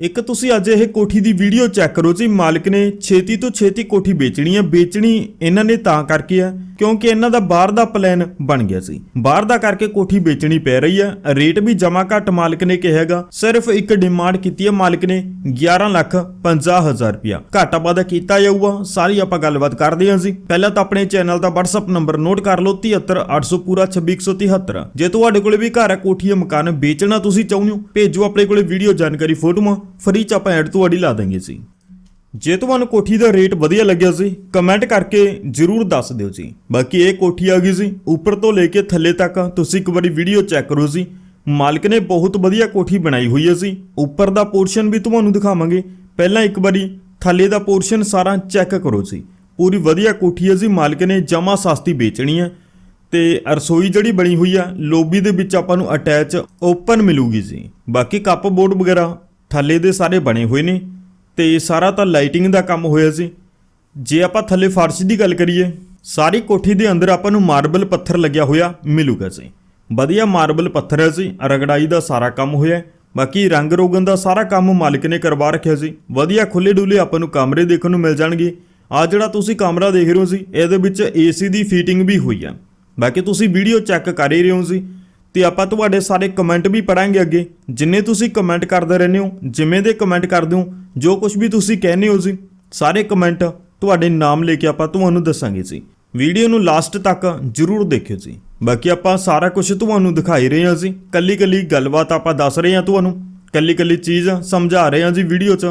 ਇੱਕ ਤੁਸੀਂ ਅੱਜ ਇਹ ਕੋਠੀ ਦੀ ਵੀਡੀਓ ਚੈੱਕ ਕਰੋ ਜੀ, ਮਾਲਕ ਨੇ ਛੇਤੀ ਤੋਂ ਛੇਤੀ ਕੋਠੀ ਵੇਚਣੀ ਹੈ ਵੇਚਣੀ ਇਹਨਾਂ ਨੇ ਤਾਂ ਕਰਕੇ ਹੈ ਕਿਉਂਕਿ ਇਹਨਾਂ ਦਾ ਬਾਹਰ ਦਾ ਪਲਾਨ ਬਣ ਗਿਆ ਸੀ। ਬਾਹਰ ਦਾ ਕਰਕੇ ਕੋਠੀ ਵੇਚਣੀ ਪੈ ਰਹੀ ਹੈ ਰੇਟ ਵੀ ਜਮਾ ਘੱਟ ਮਾਲਕ ਨੇ ਕਿਹਾਗਾ ਸਿਰਫ ਇੱਕ ਡਿਮਾਂਡ ਕੀਤੀ ਹੈ ਮਾਲਕ ਨੇ 11 ਲੱਖ 50 ਹਜ਼ਾਰ ਰੁਪਇਆ। ਘਾਟਾ ਵਾਧਾ ਕੀਤਾ ਜਾਊਗਾ, ਸਾਰੀ ਆਪਾਂ ਗੱਲਬਾਤ ਕਰਦੇ ਹਾਂ ਜੀ। ਪਹਿਲਾਂ ਤਾਂ ਆਪਣੇ ਚੈਨਲ ਦਾ WhatsApp ਨੰਬਰ ਨੋਟ ਕਰ ਲਓ 73800 ਪੂਰਾ 26173 ਜੇ ਤੁਹਾਡੇ ਕੋਲੇ ਵੀ ਘਰ ਹੈ ਕੋਠੀ ਹੈ ਮਕਾਨ ਵੇਚਣਾ ਤੁਸੀਂ ਚਾਹੁੰਦੇ ਹੋ, ਭੇਜੋ ਆਪਣੇ ਕੋਲੇ ਵੀਡੀਓ ਜਾਣਕਾਰੀ ਫੋਟੋਆਂ। ਫਰੀ ਚ ਆਪਾਂ ਐਡ ਤੁਹਾਡੀ ਲਾ ਦਾਂਗੇ ਜੀ। ਜੇ ਤੁਹਾਨੂੰ ਕੋਠੀ ਦਾ ਰੇਟ ਵਧੀਆ ਲੱਗਿਆ ਸੀ ਕਮੈਂਟ ਕਰਕੇ ਜਰੂਰ ਦੱਸ ਦਿਓ ਜੀ। ਬਾਕੀ ਇਹ ਕੋਠੀ ਆ ਗਈ ਸੀ ਉੱਪਰ ਤੋਂ ਲੈ ਕੇ ਥੱਲੇ ਤੱਕ ਤੁਸੀਂ ਇੱਕ ਵਾਰੀ ਵੀਡੀਓ ਚੈੱਕ ਕਰੋ ਜੀ। ਮਾਲਕ ਨੇ ਬਹੁਤ ਵਧੀਆ ਕੋਠੀ ਬਣਾਈ ਹੋਈ ਹੈ ਜੀ। ਉੱਪਰ ਦਾ ਪੋਰਸ਼ਨ ਵੀ ਤੁਹਾਨੂੰ ਦਿਖਾਵਾਂਗੇ। ਪਹਿਲਾਂ ਇੱਕ ਵਾਰੀ ਥੱਲੇ ਦਾ ਪੋਰਸ਼ਨ ਸਾਰਾ ਚੈੱਕ ਕਰੋ ਜੀ। ਪੂਰੀ ਵਧੀਆ ਕੋਠੀ ਹੈ ਜੀ, ਮਾਲਕ ਨੇ ਜਮਾ ਸਸਤੀ ਵੇਚਣੀ ਹੈ। ਤੇ ਰਸੋਈ ਜਿਹੜੀ ਬਣੀ ਹੋਈ ਆ, ਲੋਬੀ ਦੇ ਵਿੱਚ ਆਪਾਂ ਨੂੰ ਅਟੈਚ ਓਪਨ ਮਿਲੂਗੀ ਜੀ। ਬਾਕੀ ਕੱਪ ਬੋਰਡ ਵਗੈਰਾ ਥੱਲੇ ਦੇ ਸਾਰੇ ਬਣੇ ਹੋਏ ਨੇ ਤੇ ਸਾਰਾ ਤਾਂ ਲਾਈਟਿੰਗ ਦਾ ਕੰਮ ਹੋਇਆ ਸੀ। ਜੇ ਆਪਾਂ ਥੱਲੇ ਫਰਸ਼ ਦੀ ਗੱਲ ਕਰੀਏ, ਸਾਰੀ ਕੋਠੀ ਦੇ ਅੰਦਰ ਆਪਾਂ ਨੂੰ ਮਾਰਬਲ ਪੱਥਰ ਲੱਗਿਆ ਹੋਇਆ ਮਿਲੂਗਾ ਜੀ ਵਧੀਆ ਮਾਰਬਲ ਪੱਥਰ ਹੈ ਜੀ ਰਗੜਾਈ ਦਾ ਸਾਰਾ ਕੰਮ ਹੋਇਆ, ਬਾਕੀ ਰੰਗ ਰੋਗਨ ਦਾ ਸਾਰਾ ਕੰਮ ਮਾਲਕ ਨੇ ਕਰਵਾ ਰੱਖਿਆ ਸੀ। ਵਧੀਆ ਖੁੱਲੇ ਡੁੱਲੇ ਆਪਾਂ ਨੂੰ ਕਮਰੇ ਦੇਖਣ ਨੂੰ ਮਿਲ ਜਾਣਗੇ। ਆ ਜਿਹੜਾ ਤੁਸੀਂ ਕਮਰਾ ਦੇਖ ਰਹੇ ਹੋ ਸੀ, ਇਹਦੇ ਵਿੱਚ ਏਸੀ ਦੀ ਫੀਟਿੰਗ ਵੀ ਹੋਈ ਆ। ਬਾਕੀ ਤੁਸੀਂ ਵੀਡੀਓ ਚੈੱਕ ਕਰ ਹੀ ਰਹੇ ਹੋ ਸੀ। ਤੇ ਆਪਾਂ ਤੁਹਾਡੇ ਸਾਰੇ ਕਮੈਂਟ ਵੀ ਪੜਾਂਗੇ ਅੱਗੇ। ਜਿੰਨੇ ਤੁਸੀਂ ਕਮੈਂਟ ਕਰਦੇ ਰਹਿੰਦੇ ਹੋ, ਜਿਵੇਂ ਦੇ ਕਮੈਂਟ ਕਰਦੇ ਹੋ, ਜੋ ਕੁਝ ਵੀ ਤੁਸੀਂ ਕਹਿੰਦੇ ਹੋ ਜੀ, ਸਾਰੇ ਕਮੈਂਟ ਤੁਹਾਡੇ ਨਾਮ ਲੈ ਕੇ ਆਪਾਂ ਤੁਹਾਨੂੰ ਦੱਸਾਂਗੇ ਜੀ। ਵੀਡੀਓ ਨੂੰ ਲਾਸਟ ਤੱਕ ਜਰੂਰ ਦੇਖਿਓ ਜੀ। ਬਾਕੀ ਆਪਾਂ ਸਾਰਾ ਕੁਝ ਤੁਹਾਨੂੰ ਦਿਖਾਈ ਰਹੇ ਹਾਂ ਜੀ। ਕੱਲੀ ਕੱਲੀ ਗੱਲਬਾਤ ਆਪਾਂ ਦੱਸ ਰਹੇ ਹਾਂ ਤੁਹਾਨੂੰ। ਕੱਲੀ ਕੱਲੀ ਚੀਜ਼ ਸਮਝਾ ਰਹੇ ਹਾਂ ਜੀ ਵੀਡੀਓ 'ਚ।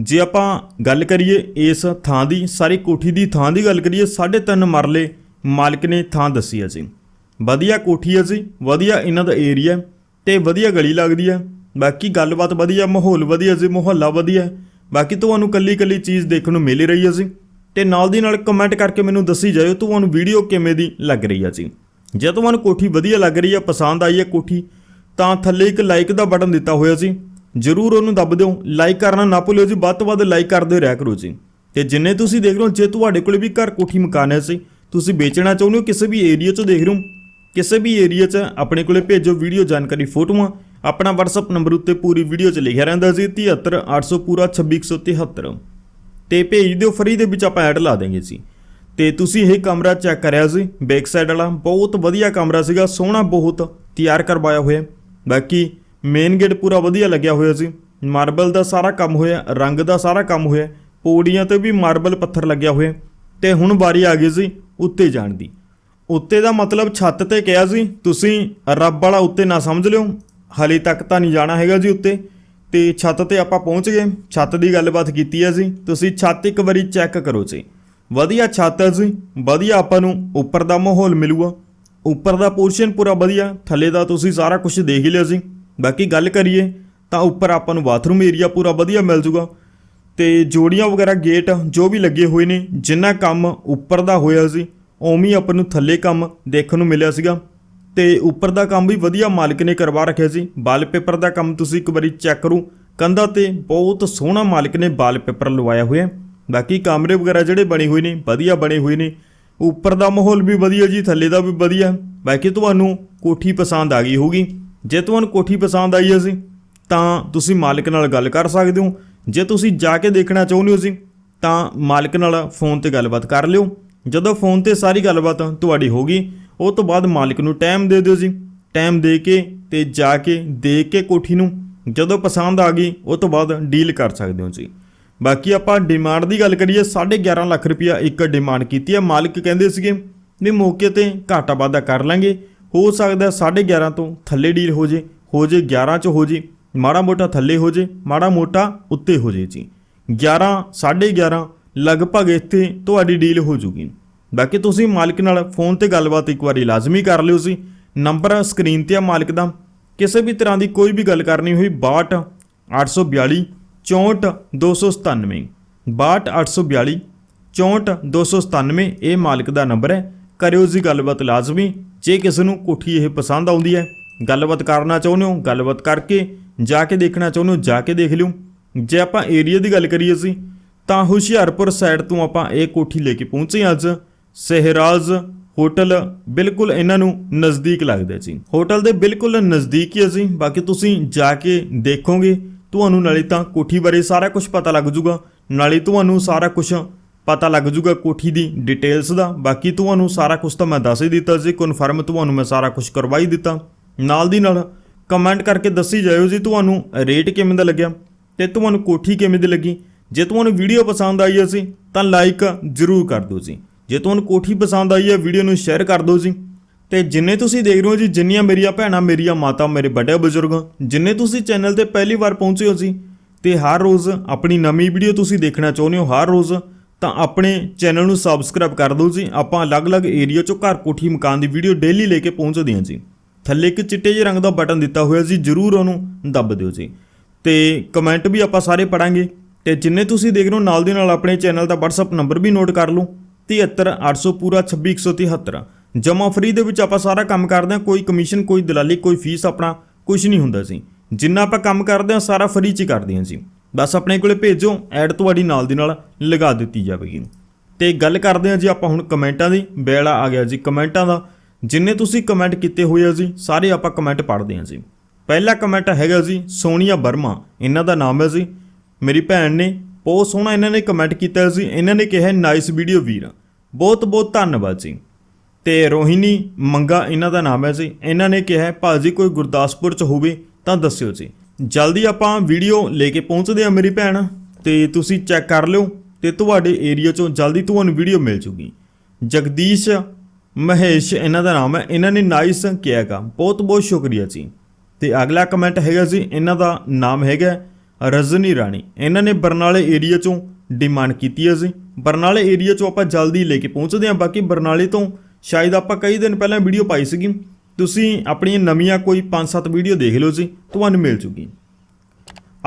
ਜੇ ਆਪਾਂ ਗੱਲ ਕਰੀਏ ਇਸ ਥਾਂ ਦੀ, ਸਾਰੀ ਕੋਠੀ ਦੀ ਥਾਂ ਦੀ ਗੱਲ ਕਰੀਏ 3.5 ਮਰਲੇ ਮਾਲਕ ਨੇ ਥਾਂ ਦੱਸੀ ਹੈ ਜੀ। ਵਧੀਆ ਕੋਠੀ ਹੈ ਜੀ, ਵਧੀਆ ਇਹਨਾਂ ਦਾ ਏਰੀਆ ਤੇ ਵਧੀਆ ਗਲੀ ਲੱਗਦੀ ਹੈ। ਬਾਕੀ ਗੱਲਬਾਤ ਵਧੀਆ, ਮਾਹੌਲ ਵਧੀਆ ਜੀ, ਮੁਹੱਲਾ ਵਧੀਆ ਬਾਕੀ ਤੁਹਾਨੂੰ ਕੱਲੀ ਕੱਲੀ ਚੀਜ਼ ਦੇਖਣ ਨੂੰ ਮਿਲ ਹੀ ਰਹੀ ਹੈ ਜੀ। ਤੇ ਨਾਲ ਦੀ ਨਾਲ ਕਮੈਂਟ ਕਰਕੇ ਮੈਨੂੰ ਦੱਸੀ ਜਾਇਓ ਤੁਹਾਨੂੰ ਵੀਡੀਓ ਕਿਵੇਂ ਦੀ ਲੱਗ ਰਹੀ ਹੈ ਜੀ। ਜੇ ਤੁਹਾਨੂੰ ਕੋਠੀ ਵਧੀਆ ਲੱਗ ਰਹੀ ਹੈ, ਪਸੰਦ ਆਈ ਹੈ ਕੋਠੀ, ਤਾਂ ਥੱਲੇ ਇੱਕ ਲਾਈਕ ਦਾ ਬਟਨ ਦਿੱਤਾ ਹੋਇਆ ਸੀ ਜਰੂਰ ਉਹਨੂੰ ਦੱਬ ਦਿਓ। ਲਾਈਕ ਕਰਨਾ ਨਾ ਭੁੱਲਿਓ ਜੀ, ਵੱਧ ਤੋਂ ਵੱਧ ਲਾਈਕ ਕਰਦੇ ਰਹਿ ਕਰੋ ਜੀ। ਤੇ ਜਿੰਨੇ ਤੁਸੀਂ ਦੇਖ ਰਹੇ ਹੋ, ਜੇ ਤੁਹਾਡੇ ਕੋਲ ਵੀ ਘਰ ਕੋਠੀ ਮਕਾਨ ਹੈ ਸੀ ਤੁਸੀਂ ਵੇਚਣਾ ਚਾਹੁੰਦੇ ਹੋ, ਕਿਸੇ ਵੀ ਏਰੀਆ 'ਚ ਦੇਖ ਰਹੇ ਹੋ ਕਿਸੇ ਵੀ ਏਰੀਆ 'ਚ ਆਪਣੇ ਕੋਲੇ ਭੇਜੋ ਵੀਡੀਓ ਜਾਣਕਾਰੀ ਫੋਟੋਆਂ। ਆਪਣਾ WhatsApp ਨੰਬਰ ਉੱਤੇ ਪੂਰੀ ਵੀਡੀਓ 'ਚ ਲਿਖਿਆ ਰਹਿੰਦਾ ਸੀ 73800 ਪੂਰਾ 26173 ਤੇ ਭੇਜ ਦਿਓ ਫਰੀ ਦੇ ਵਿੱਚ ਆਪਾਂ ਐਡ ਲਾ ਦੇਂਗੇ ਜੀ। ਤੇ ਤੁਸੀਂ ਇਹ ਕਮਰਾ ਚੈੱਕ ਕਰਿਆ ਸੀ ਬੈਕ ਸਾਈਡ ਵਾਲਾ। ਬਹੁਤ ਵਧੀਆ ਕਮਰਾ ਸੀਗਾ, ਸੋਹਣਾ, ਬਹੁਤ ਤਿਆਰ ਕਰਵਾਇਆ ਹੋਇਆ। ਬਾਕੀ ਮੇਨ ਗੇਟ ਪੂਰਾ ਵਧੀਆ ਲੱਗਿਆ ਹੋਇਆ ਸੀ ਮਾਰਬਲ ਦਾ ਸਾਰਾ ਕੰਮ ਹੋਇਆ, ਰੰਗ ਦਾ ਸਾਰਾ ਕੰਮ ਹੋਇਆ। ਪੌੜੀਆਂ ਤੇ ਵੀ ਮਾਰਬਲ ਪੱਥਰ ਲੱਗਿਆ ਹੋਇਆ। ਤੇ ਹੁਣ ਵਾਰੀ ਆ ਗਈ ਸੀ ਉੱਤੇ ਜਾਣ ਦੀ। ਉੱਤੇ ਦਾ ਮਤਲਬ ਛੱਤ ਤੇ ਕਿਹਾ ਸੀ, ਤੁਸੀਂ ਰੱਬ ਵਾਲਾ ਉੱਤੇ ਨਾ ਸਮਝ ਲਿਓ। ਹਲੇ ਤੱਕ ਤਾਂ ਨਹੀਂ ਜਾਣਾ ਹੈਗਾ ਜੀ ਉੱਤੇ। ਤੇ ਛੱਤ ਤੇ ਆਪਾਂ ਪਹੁੰਚ ਗਏ। ਛੱਤ ਦੀ ਗੱਲਬਾਤ ਕੀਤੀ ਹੈ ਜੀ। ਤੁਸੀਂ ਛੱਤ ਇੱਕ ਵਾਰੀ ਚੈੱਕ ਕਰੋ ਜੀ। ਵਧੀਆ ਛੱਤ ਹੈ ਜੀ। ਵਧੀਆ ਆਪਾਂ ਨੂੰ ਉੱਪਰ ਦਾ ਮਾਹੌਲ ਮਿਲੂਗਾ। ਉੱਪਰ ਦਾ ਪੋਰਸ਼ਨ ਪੂਰਾ ਵਧੀਆ। ਥੱਲੇ ਦਾ ਤੁਸੀਂ ਸਾਰਾ ਕੁਝ ਦੇਖ ਹੀ ਲਿਆ ਜੀ। ਬਾਕੀ ਗੱਲ ਕਰੀਏ, ਤਾਂ ਉੱਪਰ ਆਪਾਂ ਨੂੰ ਬਾਥਰੂਮ ਏਰੀਆ ਪੂਰਾ ਵਧੀਆ ਮਿਲ ਜੂਗਾ। ਤੇ ਜੋੜੀਆਂ ਵਗੈਰਾ ਗੇਟ ਜੋ ਵੀ ਲੱਗੇ ਹੋਏ ਨੇ, ਜਿੰਨਾ ਕੰਮ ਉੱਪਰ ਦਾ ਹੋਇਆ ਸੀ ਉਵੇਂ ਹੀ ਆਪਾਂ ਨੂੰ ਥੱਲੇ ਕੰਮ ਦੇਖਣ ਨੂੰ ਮਿਲਿਆ ਸੀਗਾ। ਤੇ ਉੱਪਰ ਦਾ ਕੰਮ ਵੀ ਵਧੀਆ ਮਾਲਕ ਨੇ ਕਰਵਾ ਰੱਖਿਆ ਸੀ। ਵਾਲਪੇਪਰ ਦਾ ਕੰਮ ਤੁਸੀਂ ਇੱਕ ਵਾਰੀ ਚੈੱਕ ਕਰੋ। ਕੰਧਾਂ ਤੇ ਬਹੁਤ ਸੋਹਣਾ ਮਾਲਕ ਨੇ ਵਾਲਪੇਪਰ ਲਵਾਇਆ ਹੋਇਆ। ਬਾਕੀ ਕਮਰੇ ਵਗੈਰਾ ਜਿਹੜੇ ਬਣੇ ਹੋਏ ਨੇ, ਵਧੀਆ ਬਣੇ ਹੋਏ ਨੇ। ਉੱਪਰ ਦਾ ਮਾਹੌਲ ਵੀ ਵਧੀਆ ਜੀ, ਥੱਲੇ ਦਾ ਵੀ ਵਧੀਆ। ਬਾਕੀ ਤੁਹਾਨੂੰ ਕੋਠੀ ਪਸੰਦ ਆ ਗਈ ਹੋਊਗੀ। ਜੇ ਤੁਹਾਨੂੰ ਕੋਠੀ ਪਸੰਦ ਆਈ ਹੈ ਸੀ ਤਾਂ ਤੁਸੀਂ ਮਾਲਕ ਨਾਲ ਗੱਲ ਕਰ ਸਕਦੇ ਹੋ। ਜੇ ਤੁਸੀਂ ਜਾ ਕੇ ਦੇਖਣਾ ਚਾਹੁੰਦੇ ਹੋ ਸੀ ਤਾਂ ਮਾਲਕ ਨਾਲ ਫੋਨ ਤੇ ਗੱਲਬਾਤ ਕਰ ਲਿਓ। ਜਦੋਂ ਫੋਨ ਤੇ ਸਾਰੀ ਗੱਲਬਾਤ ਤੁਹਾਡੀ ਹੋ ਗਈ, ਉਹ ਤੋਂ ਬਾਅਦ ਮਾਲਕ ਨੂੰ ਟਾਈਮ ਦੇ ਦਿਓ ਜੀ। ਟਾਈਮ ਦੇ ਕੇ ਤੇ ਜਾ ਕੇ ਦੇਖ ਕੇ ਕੋਠੀ ਨੂੰ, ਜਦੋਂ ਪਸੰਦ ਆ ਗਈ, ਉਹ ਤੋਂ ਬਾਅਦ ਡੀਲ ਕਰ ਸਕਦੇ ਹੋ ਜੀ। ਬਾਕੀ ਆਪਾਂ ਡਿਮਾਂਡ ਦੀ ਗੱਲ ਕਰੀਏ 11.5 ਲੱਖ ਰੁਪਇਆ ਇੱਕ ਡਿਮਾਂਡ ਕੀਤੀ ਹੈ ਮਾਲਕ ਕਹਿੰਦੇ ਸੀਗੇ ਵੀ ਮੌਕੇ ਤੇ ਘਾਟਾ ਵਾਧਾ ਕਰ ਲਾਂਗੇ। ਹੋ ਸਕਦਾ 11.5 ਤੋਂ ਥੱਲੇ ਡੀਲ ਹੋ ਜੇ ਹੋ ਜੇ 11 ਚ ਹੋ ਜੇ, ਮਾੜਾ ਮੋਟਾ ਥੱਲੇ ਹੋ ਜੇ, ਮਾੜਾ ਮੋਟਾ ਉੱਤੇ ਹੋ ਜੇ ਜੀ। 11 11.5 ਲਗਭਗ ਇੱਥੇ ਤੁਹਾਡੀ ਡੀਲ ਹੋ ਜੂਗੀ। ਬਾਕੀ ਤੁਸੀਂ ਮਾਲਕ ਨਾਲ ਫੋਨ ਤੇ ਗੱਲਬਾਤ ਇੱਕ ਵਾਰੀ ਲਾਜ਼ਮੀ ਕਰ ਲਿਓ ਜੀ। ਨੰਬਰ ਸਕਰੀਨ ਤੇ ਆ ਮਾਲਕ ਦਾ। ਕਿਸੇ ਵੀ ਤਰ੍ਹਾਂ ਦੀ ਕੋਈ ਵੀ ਗੱਲ ਕਰਨੀ ਹੋਈ 62 842 64 297 62 842 64 297 ਇਹ ਮਾਲਕ ਦਾ ਨੰਬਰ ਹੈ। ਕਰਿਓ ਜੀ ਗੱਲਬਾਤ ਲਾਜ਼ਮੀ। ਜੇ ਕਿਸੇ ਨੂੰ ਕੋਠੀ ਇਹ ਪਸੰਦ ਆਉਂਦੀ ਹੈ, ਗੱਲਬਾਤ ਕਰਨਾ ਚਾਹੁੰਦੇ ਹੋ, ਗੱਲਬਾਤ ਕਰਕੇ ਜਾ ਕੇ ਦੇਖਣਾ ਚਾਹੁੰਦੇ ਹੋ, ਜਾ ਕੇ ਦੇਖ ਲਿਓ। ਜੇ ਆਪਾਂ ਏਰੀਆ ਦੀ ਗੱਲ ਕਰੀਏ ਸੀ ਤਾਂ ਹੁਸ਼ਿਆਰਪੁਰ ਸਾਈਡ ਤੋਂ ਆਪਾਂ ਇਹ ਕੋਠੀ ਲੈ ਕੇ ਪਹੁੰਚੇ ਅੱਜ। ਸਹਿਰਾਜ਼ ਹੋਟਲ, ਬਿਲਕੁਲ ਇਹਨਾਂ ਨੂੰ ਨਜ਼ਦੀਕ ਲੱਗਦਾ ਜੀ। ਹੋਟਲ ਦੇ ਬਿਲਕੁਲ ਨਜ਼ਦੀਕ ਹੀ ਅਸੀਂ ਬਾਕੀ ਤੁਸੀਂ ਜਾ ਕੇ ਦੇਖੋਗੇ, ਤੁਹਾਨੂੰ ਨਾਲੇ ਤਾਂ ਕੋਠੀ ਬਾਰੇ ਸਾਰਾ ਕੁਝ ਪਤਾ ਲੱਗ ਜੂਗਾ। ਨਾਲੇ ਤੁਹਾਨੂੰ ਸਾਰਾ ਕੁਝ ਪਤਾ ਲੱਗ ਜੂਗਾ ਕੋਠੀ ਦੀ ਡਿਟੇਲਸ ਦਾ। ਬਾਕੀ ਤੁਹਾਨੂੰ ਸਾਰਾ ਕੁਝ ਤਾਂ ਮੈਂ ਦੱਸ ਹੀ ਦਿੱਤਾ ਸੀ ਕਨਫਰਮ ਤੁਹਾਨੂੰ ਮੈਂ ਸਾਰਾ ਕੁਝ ਕਰਵਾਈ ਦਿੱਤਾ। ਨਾਲ ਦੀ ਨਾਲ ਕਮੈਂਟ ਕਰਕੇ ਦੱਸੀ ਜਾਇਓ ਜੀ ਤੁਹਾਨੂੰ ਰੇਟ ਕਿਵੇਂ ਦਾ ਲੱਗਿਆ ਤੇ ਤੁਹਾਨੂੰ ਕੋਠੀ ਕਿਵੇਂ ਦੀ ਲੱਗੀ। ਜੇ ਤੁਹਾਨੂੰ ਵੀਡੀਓ ਪਸੰਦ ਆਈ ਹੈ ਸੀ ਤਾਂ ਲਾਈਕ ਜ਼ਰੂਰ ਕਰ ਦਿਓ ਜੀ। ਜੇ ਤੁਹਾਨੂੰ ਕੋਠੀ ਪਸੰਦ ਆਈ ਹੈ, ਵੀਡੀਓ ਨੂੰ ਸ਼ੇਅਰ ਕਰ ਦਿਓ ਜੀ। ਤੇ ਜਿੰਨੇ ਤੁਸੀਂ ਦੇਖ ਰਹੇ ਹੋ ਜੀ, ਜਿੰਨੀਆਂ ਮੇਰੀਆਂ ਭੈਣਾਂ, ਮੇਰੀਆਂ ਮਾਤਾ, ਮੇਰੇ ਵੱਡੇ ਬਜ਼ੁਰਗ, ਜਿੰਨੇ ਤੁਸੀਂ ਚੈਨਲ ਤੇ ਪਹਿਲੀ ਵਾਰ ਪਹੁੰਚੇ ਹੋ ਜੀ, ਤੇ ਹਰ ਰੋਜ਼ ਆਪਣੀ ਨਵੀਂ ਵੀਡੀਓ ਤੁਸੀਂ ਦੇਖਣਾ ਚਾਹੁੰਦੇ ਹੋ, ਹਰ ਰੋਜ਼, ਤਾਂ ਆਪਣੇ ਚੈਨਲ ਨੂੰ ਸਬਸਕ੍ਰਾਈਬ ਕਰ ਦਿਓ ਜੀ। ਆਪਾਂ ਅਲੱਗ-ਅਲੱਗ ਏਰੀਆ ਚੋਂ ਘਰ ਕੋਠੀ ਮਕਾਨ ਦੀ ਵੀਡੀਓ ਡੇਲੀ ਲੈ ਕੇ ਪਹੁੰਚਦੇ ਹਾਂ ਜੀ। ਥੱਲੇ ਇੱਕ ਚਿੱਟੇ ਜਿਹੇ ਰੰਗ ਦਾ ਬਟਨ ਦਿੱਤਾ ਹੋਇਆ ਜੀ, ਜਰੂਰ ਉਹਨੂੰ ਦੱਬ ਦਿਓ ਜੀ। ਤੇ ਕਮੈਂਟ ਵੀ ਆਪਾਂ ਸਾਰੇ ਪੜਾਂਗੇ ਤੇ ਜਿੰਨੇ ਤੁਸੀਂ ਦੇਖ ਰਹੇ ਹੋ, ਨਾਲ ਦੀ ਨਾਲ ਆਪਣੇ ਚੈਨਲ ਦਾ WhatsApp ਨੰਬਰ ਵੀ ਨੋਟ ਕਰ ਲਓ। 73800 ਪੂਰਾ 26173 ਜਮਾ ਫਰੀ ਦੇ ਵਿੱਚ ਆਪਾਂ ਸਾਰਾ ਕੰਮ ਕਰਦੇ ਹਾਂ, ਕੋਈ ਕਮਿਸ਼ਨ, ਕੋਈ ਦਲਾਲੀ, ਕੋਈ ਫੀਸ ਆਪਣਾ ਕੁਝ ਨਹੀਂ ਹੁੰਦਾ ਸੀ। ਜਿੰਨਾ ਆਪਾਂ ਕੰਮ ਕਰਦੇ ਹਾਂ, ਸਾਰਾ ਫਰੀ ਚ ਹੀ ਕਰਦੇ ਹਾਂ ਜੀ। ਬਸ ਆਪਣੇ ਕੋਲੇ ਭੇਜੋ, ਐਡ ਤੁਹਾਡੀ ਨਾਲ ਦੀ ਨਾਲ ਲਗਾ ਦਿੱਤੀ ਜਾਵੇਗੀ। ਤੇ ਗੱਲ ਕਰਦੇ ਹਾਂ ਜੀ ਆਪਾਂ ਹੁਣ ਕਮੈਂਟਾਂ ਦੀ ਵੇਲਾ ਆ ਗਿਆ ਜੀ ਕਮੈਂਟਾਂ ਦਾ। ਜਿੰਨੇ ਤੁਸੀਂ ਕਮੈਂਟ ਕੀਤੇ ਹੋਏ ਆ ਜੀ, ਸਾਰੇ ਆਪਾਂ ਕਮੈਂਟ ਪੜ੍ਹਦੇ ਹਾਂ ਜੀ। ਪਹਿਲਾ ਕਮੈਂਟ ਹੈਗਾ ਜੀ, ਸੋਨੀਆ ਵਰਮਾ, ਇਹਨਾਂ ਦਾ ਨਾਮ ਹੈ ਜੀ। ਮੇਰੀ ਭੈਣ ਨੇ ਬਹੁਤ ਸੋਹਣਾ ਇਹਨਾਂ ਨੇ ਕਮੈਂਟ ਕੀਤਾ ਸੀ ਇਹਨਾਂ ਨੇ ਕਿਹਾ ਨਾਈਸ ਵੀਡੀਓ ਵੀਰ। ਬਹੁਤ ਬਹੁਤ ਧੰਨਵਾਦ ਜੀ। ਤੇ ਰੋਹਿਣੀ, ਮੰਗਾ, ਇਹਨਾਂ ਦਾ ਨਾਮ ਹੈ ਜੀ। ਇਹਨਾਂ ਨੇ ਕਿਹਾ ਭਾਜੀ, ਕੋਈ ਗੁਰਦਾਸਪੁਰ ਚ ਹੋਵੇ ਤਾਂ ਦੱਸਿਓ ਜੀ। ਜਲਦੀ ਆਪਾਂ ਵੀਡੀਓ ਲੈ ਕੇ ਪਹੁੰਚਦੇ ਆ ਮੇਰੀ ਭੈਣ। ਤੇ ਤੁਸੀਂ ਚੈੱਕ ਕਰ ਲਿਓ ਤੇ ਤੁਹਾਡੇ ਏਰੀਆ ਚੋਂ ਜਲਦੀ ਤੁਹਾਨੂੰ ਵੀਡੀਓ ਮਿਲ ਜੂਗੀ। ਜਗਦੀਸ਼, ਮਹੇਸ਼, ਇਹਨਾਂ ਦਾ ਨਾਮ ਹੈ। ਇਹਨਾਂ ਨੇ ਨਾਈਸ ਕਿਹਾਗਾ ਬਹੁਤ ਬਹੁਤ ਸ਼ੁਕਰੀਆ ਜੀ। ਤੇ ਅਗਲਾ ਕਮੈਂਟ ਹੈਗਾ ਜੀ, ਇਹਨਾਂ ਦਾ ਨਾਮ ਹੈਗਾ ਰਜਨੀ ਰਾਣੀ। ਇਹਨਾਂ ਨੇ ਬਰਨਾਲੇ ਏਰੀਆ ਚੋਂ ਡਿਮਾਂਡ ਕੀਤੀ ਹੈ ਜੀ। ਬਰਨਾਲੇ ਏਰੀਆ ਚੋਂ ਆਪਾਂ ਜਲਦੀ ਲੈ ਕੇ ਪਹੁੰਚਦੇ ਹਾਂ। ਬਾਕੀ ਬਰਨਾਲੇ ਤੋਂ ਸ਼ਾਇਦ ਆਪਾਂ ਕਈ ਦਿਨ ਪਹਿਲਾਂ ਵੀਡੀਓ ਪਾਈ ਸੀਗੀ। ਤੁਸੀਂ ਆਪਣੀਆਂ ਨਵੀਆਂ ਕੋਈ 5-7 ਵੀਡੀਓ ਦੇਖ ਲਓ ਜੀ। ਤੁਹਾਨੂੰ ਮਿਲ ਜੂਗੀ।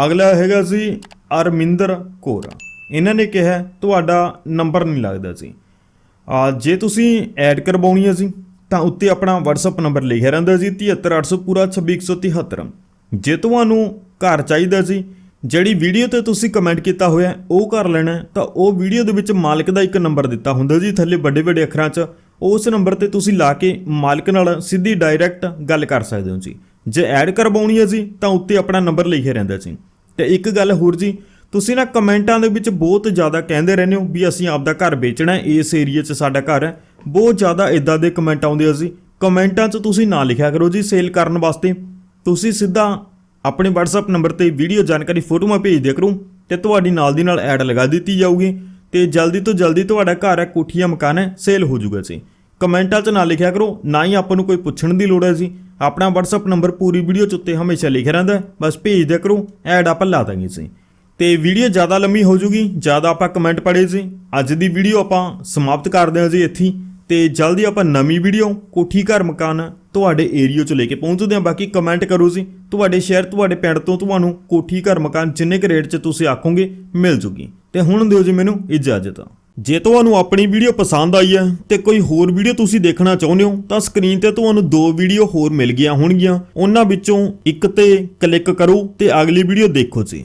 ਅਗਲਾ ਹੈਗਾ ਜੀ, ਅਰਮਿੰਦਰ ਕੌਰ। ਇਹਨਾਂ ਨੇ ਕਿਹਾ, ਤੁਹਾਡਾ ਨੰਬਰ ਨਹੀਂ ਲੱਗਦਾ ਜੀ। ਜੇ ਤੁਸੀਂ ਐਡ ਕਰਵਾਉਣੀ ਹੈ ਜੀ, ਤਾਂ ਉੱਤੇ ਆਪਣਾ WhatsApp ਨੰਬਰ ਲਿਖਿਆ ਰਹਿੰਦਾ ਜੀ 73800 ਪੂਰਾ 26173 ਜੇ ਤੁਹਾਨੂੰ ਘਰ ਚਾਹੀਦਾ ਜੀ ਜਿਹੜੀ ਵੀਡੀਓ ਤੇ ਤੁਸੀਂ ਕਮੈਂਟ ਕੀਤਾ ਹੋਇਆ, ਉਹ ਕਰ ਲੈਣਾ ਤਾਂ ਉਹ ਵੀਡੀਓ ਦੇ ਵਿੱਚ ਮਾਲਕ ਦਾ ਇੱਕ ਨੰਬਰ ਦਿੱਤਾ ਹੁੰਦਾ ਜੀ ਥੱਲੇ ਵੱਡੇ ਵੱਡੇ ਅੱਖਰਾਂ 'ਚ। ਉਸ ਨੰਬਰ ਤੇ ਤੁਸੀਂ ਲਾ ਕੇ ਮਾਲਕ ਨਾਲ ਸਿੱਧੀ ਡਾਇਰੈਕਟ ਗੱਲ ਕਰ ਸਕਦੇ ਹੋ ਜੀ। ਜੇ ਐਡ ਕਰਵਾਉਣੀ ਹੈ ਜੀ, ਤਾਂ ਉੱਤੇ ਆਪਣਾ ਨੰਬਰ ਲਿਖਿਆ ਰਹਿੰਦਾ ਜੀ। ਤੇ ਇੱਕ ਗੱਲ ਹੋਰ ਜੀ, ਤੁਸੀਂ ਨਾ ਕਮੈਂਟਾਂ ਦੇ ਵਿੱਚ ਬਹੁਤ ਜ਼ਿਆਦਾ ਕਹਿੰਦੇ ਰਹਿੰਦੇ ਹੋ ਵੀ ਅਸੀਂ ਆਪਦਾ ਘਰ ਵੇਚਣਾ ਹੈ, ਇਸ ਏਰੀਆ 'ਚ ਸਾਡਾ ਘਰ ਹੈ। ਬਹੁਤ ਜ਼ਿਆਦਾ ਇਦਾਂ ਦੇ ਕਮੈਂਟ ਆਉਂਦੇ ਆ ਜੀ। ਕਮੈਂਟਾਂ 'ਚ ਤੁਸੀਂ ਨਾ ਲਿਖਿਆ ਕਰੋ ਜੀ ਸੇਲ ਕਰਨ ਵਾਸਤੇ। ਤੁਸੀਂ ਸਿੱਧਾ ਆਪਣੇ WhatsApp ਨੰਬਰ ਤੇ ਵੀਡੀਓ ਜਾਣਕਾਰੀ ਫੋਟੋਆਂ ਭੇਜ ਦਿਆ ਕਰੋ ਤੇ ਤੁਹਾਡੀ ਨਾਲ ਦੀ ਨਾਲ ਐਡ ਲਗਾ ਦਿੱਤੀ ਜਾਊਗੀ ਤੇ ਜਲਦੀ ਤੋਂ ਜਲਦੀ ਤੁਹਾਡਾ ਘਰ ਹੈ, ਕੋਠੀਆ, ਮਕਾਨ ਹੈ, ਸੇਲ ਹੋ ਜਾਊਗਾ ਜੀ। ਕਮੈਂਟਾਂ 'ਚ ਨਾ ਲਿਖਿਆ ਕਰੋ, ਨਾ ਹੀ ਆਪਾਂ ਨੂੰ ਕੋਈ ਪੁੱਛਣ ਦੀ ਲੋੜ ਹੈ ਜੀ। ਆਪਣਾ WhatsApp ਨੰਬਰ ਪੂਰੀ ਵੀਡੀਓ 'ਚ ਉੱਤੇ ਹਮੇਸ਼ਾ ਲਿਖਿਆ ਰਹਿੰਦਾ ਬਸ ਭੇਜ ਦਿਆ ਕਰੋ, ਐਡ ਆਪਾਂ ਲਾ ਦਾਂਗੇ ਜੀ। ਤੇ ਵੀਡੀਓ ਜ਼ਿਆਦਾ ਲੰਮੀ ਹੋ ਜੂਗੀ ਜ਼ਿਆਦਾ ਆਪਾਂ ਕਮੈਂਟ ਪੜ੍ਹੇ ਜੀ। ਅੱਜ ਦੀ ਵੀਡੀਓ ਆਪਾਂ ਸਮਾਪਤ ਕਰਦੇ ਹਾਂ ਜੀ ਇੱਥੇ ਤੇ ਜਲਦੀ ਆਪਾਂ ਨਵੀਂ ਵੀਡੀਓ, ਕੋਠੀ ਘਰ ਮਕਾਨ ਤੁਹਾਡੇ ਏਰੀਆ 'ਚ ਲੈ ਕੇ ਪਹੁੰਚਦੇ ਹਾਂ। ਬਾਕੀ ਕਮੈਂਟ ਕਰੋ ਜੀ। ਤੁਹਾਡੇ ਸ਼ਹਿਰ, ਤੁਹਾਡੇ ਪਿੰਡ ਤੋਂ ਤੁਹਾਨੂੰ ਕੋਠੀ ਘਰ ਮਕਾਨ ਜਿੰਨੇ ਕੁ ਰੇਟ 'ਚ ਤੁਸੀਂ ਆਖੋਗੇ, ਮਿਲ ਜੂਗੀ। ਤੇ ਹੁਣ ਦਿਓ ਜੀ ਮੈਨੂੰ ਇਜਾਜ਼ਤ। ਜੇ ਤੁਹਾਨੂੰ ਆਪਣੀ ਵੀਡੀਓ ਪਸੰਦ ਆਈ ਹੈ ਤੇ ਕੋਈ ਹੋਰ ਵੀਡੀਓ ਤੁਸੀਂ ਦੇਖਣਾ ਚਾਹੁੰਦੇ ਹੋ, ਤਾਂ ਸਕਰੀਨ ਤੇ ਤੁਹਾਨੂੰ ਦੋ ਵੀਡੀਓ ਹੋਰ ਮਿਲ ਗਈਆਂ ਹੋਣਗੀਆਂ। ਉਹਨਾਂ ਵਿੱਚੋਂ ਇੱਕ ਤੇ ਕਲਿੱਕ ਕਰੋ ਤੇ ਅਗਲੀ ਵੀਡੀਓ ਦੇਖੋ ਜੀ।